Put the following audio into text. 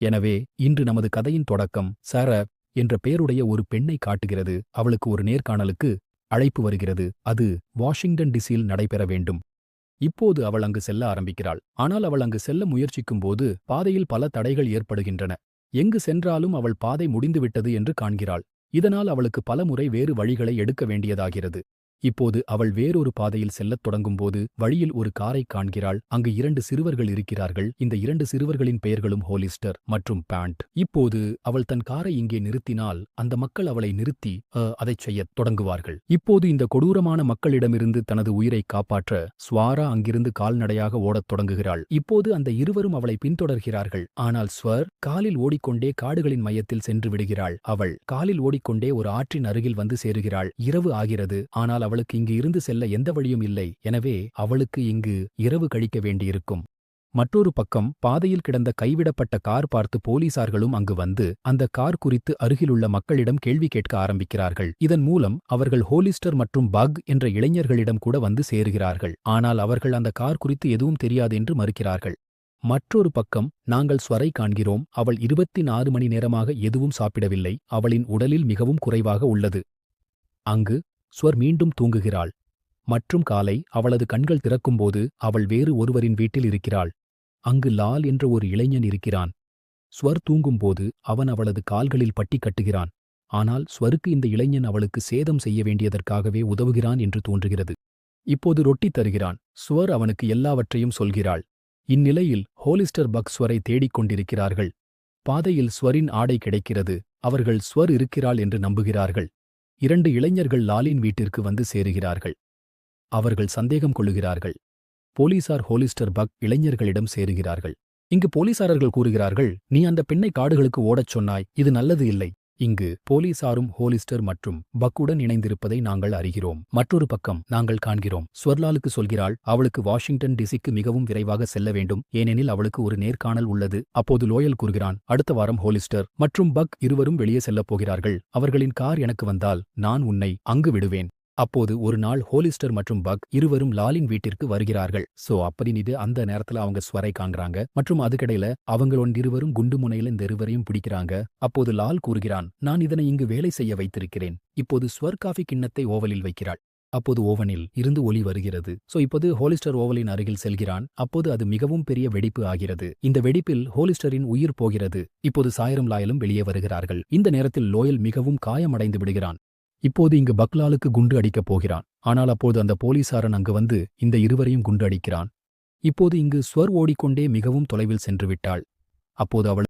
எனவே இன்று நமது கதையின் தொடக்கம் சர என்ற பெயருடைய ஒரு பெண்ணை காட்டுகிறது அவளுக்கு ஒரு நேர்காணலுக்கு அழைப்பு வருகிறது அது வாஷிங்டன் டிசியில் நடைபெற வேண்டும். இப்போது அவள் அங்கு செல்ல ஆரம்பிக்கிறாள். ஆனால் அவள் அங்கு செல்ல முயற்சிக்கும்போது பாதையில் பல தடைகள் ஏற்படுகின்றன. எங்கு சென்றாலும் அவள் பாதை முடிந்துவிட்டது என்று காண்கிறாள். இதனால் அவளுக்கு பலமுறை வேறு வழிகளை எடுக்க வேண்டியதாகிறது. இப்போது அவள் வேறொரு பாதையில் செல்லத் தொடங்கும்போது வழியில் ஒரு காரை காண்கிறாள். அங்கு இரண்டு சிறுவர்கள் இருக்கிறார்கள். இந்த இரண்டு சிறுவர்களின் பெயர்களும் ஹோலிஸ்டர் மற்றும் பேண்ட். இப்போது அவள் தன் காரை இங்கே நிறுத்தினால் அந்த மக்கள் அவளை நிறுத்தி அதைச் செய்யத் தொடங்குவார்கள். இப்போது இந்த கொடூரமான மக்களிடமிருந்து தனது உயிரை காப்பாற்ற ஸ்வாரா அங்கிருந்து கால்நடையாக ஓடத் தொடங்குகிறாள். இப்போது அந்த இருவரும் அவளை பின்தொடர்கிறார்கள். ஆனால் ஸ்வர் காலில் ஓடிக்கொண்டே காடுகளின் மையத்தில் சென்று விடுகிறாள். அவள் காலில் ஓடிக்கொண்டே ஒரு ஆற்றின் அருகில் வந்து சேருகிறாள். இரவு ஆகிறது. ஆனால் அவளுக்கு இங்கு இருந்து செல்ல எந்த வழியும் இல்லை. எனவே அவளுக்கு இங்கு இரவு கழிக்க வேண்டியிருக்கும். மற்றொரு பக்கம் பாதையில் கிடந்த கைவிடப்பட்ட கார் பார்த்து போலீசார்களும் அங்கு வந்து அந்த கார் குறித்து அருகிலுள்ள மக்களிடம் கேள்வி கேட்க ஆரம்பிக்கிறார்கள். இதன் மூலம் அவர்கள் ஹோலிஸ்டர் மற்றும் பக் என்ற இளைஞர்களிடம் கூட வந்து சேருகிறார்கள். ஆனால் அவர்கள் அந்த கார் குறித்து எதுவும் தெரியாது என்று மறுக்கிறார்கள். மற்றொரு பக்கம் நாங்கள் ஸ்வரை காண்கிறோம். அவள் இருபத்தி நாலு மணி நேரமாக எதுவும் சாப்பிடவில்லை. அவளின் உடலில் மிகவும் குறைவாக உள்ளது. அங்கு ஸ்வர் மீண்டும் தூங்குகிறாள். மற்றும் காலை அவளது கண்கள் திறக்கும்போது அவள் வேறு ஒருவரின் வீட்டில் இருக்கிறாள். அங்கு லால் என்ற ஒரு இளைஞன் இருக்கிறான். ஸ்வர் தூங்கும்போது அவன் அவளது கால்களில் பட்டி கட்டுகிறான். ஆனால் ஸ்வருக்கு இந்த இளைஞன் அவளுக்கு சேதம் செய்ய வேண்டியதற்காகவே உதவுகிறான் என்று தோன்றுகிறது. இப்போது ரொட்டி தருகிறான். ஸ்வர் அவனுக்கு எல்லாவற்றையும் சொல்கிறாள். இந்நிலையில் ஹோலிஸ்டர் பக் ஸ்வரை தேடிக் கொண்டிருக்கிறார்கள். பாதையில் ஸ்வரின் ஆடை கிடைக்கிறது. அவர்கள் ஸ்வர் இருக்கிறாள் என்று நம்புகிறார்கள். இரண்டு இளைஞர்கள் லாலின் வீட்டிற்கு வந்து சேருகிறார்கள். அவர்கள் சந்தேகம் கொள்ளுகிறார்கள். போலீசார் ஹோலிஸ்டர் பக் இளைஞர்களிடம் சேருகிறார்கள். இங்கு போலீசாரர்கள் கூறுகிறார்கள் நீ அந்த பெண்ணை காடுகளுக்கு ஓடச் சொன்னாய் இது நல்லது இல்லை. இங்கு போலீசாரும் ஹோலிஸ்டர் மற்றும் பக்குடன் இணைந்திருப்பதை நாங்கள் அறிகிறோம். மற்றொரு பக்கம் நாங்கள் காண்கிறோம். ஸ்வர்லாலுக்கு சொல்கிறாள் அவளுக்கு வாஷிங்டன் டிசிக்கு மிகவும் விரைவாக செல்ல வேண்டும். ஏனெனில் அவளுக்கு ஒரு நேர்காணல் உள்ளது. அப்போது லோயல் கூறுகிறான் அடுத்த வாரம் ஹோலிஸ்டர். மற்றும் பக் இருவரும் வெளியே செல்லப் போகிறார்கள். அவர்களின் கார் எனக்கு வந்தால் நான் உன்னை அங்கு விடுவேன். அப்போது ஒரு நாள் ஹோலிஸ்டர் மற்றும் பக் இருவரும் லாலின் வீட்டிற்கு வருகிறார்கள். சோ அப்படின்னு இது அந்த நேரத்துல அவங்க ஸ்வரை காண்கிறாங்க மற்றும் அதுக்கிடையில அவங்களோட இருவரும் குண்டு முனையில இந்த இருவரையும் பிடிக்கிறாங்க. அப்போது லால் கூறுகிறான் நான் இதனை இங்கு வேலை செய்ய வைத்திருக்கிறேன். இப்போது ஸ்வர் காஃபி கிண்ணத்தை ஓவலில் வைக்கிறாள். அப்போது ஓவனில் இருந்து ஒளி வருகிறது. சோ இப்போது ஹோலிஸ்டர் ஓவலின் அருகில் செல்கிறான். அப்போது அது மிகவும் பெரிய வெடிப்பு ஆகிறது. இந்த வெடிப்பில் ஹோலிஸ்டரின் உயிர் போகிறது. இப்போது சாயரும் லாயலும் வெளியே வருகிறார்கள். இந்த நேரத்தில் லோயல் மிகவும் காயமடைந்து விடுகிறான். இப்போது இங்கு பக்லாலுக்கு குண்டு அடிக்கப் போகிறான். ஆனால் அப்போது அந்த போலீசாரன் அங்கு வந்து இந்த இருவரையும் குண்டு அடிக்கிறான். இப்போது இங்கு ஸ்வர் ஓடிக்கொண்டே மிகவும் தொலைவில் சென்று விட்டாள். அப்போது அவள்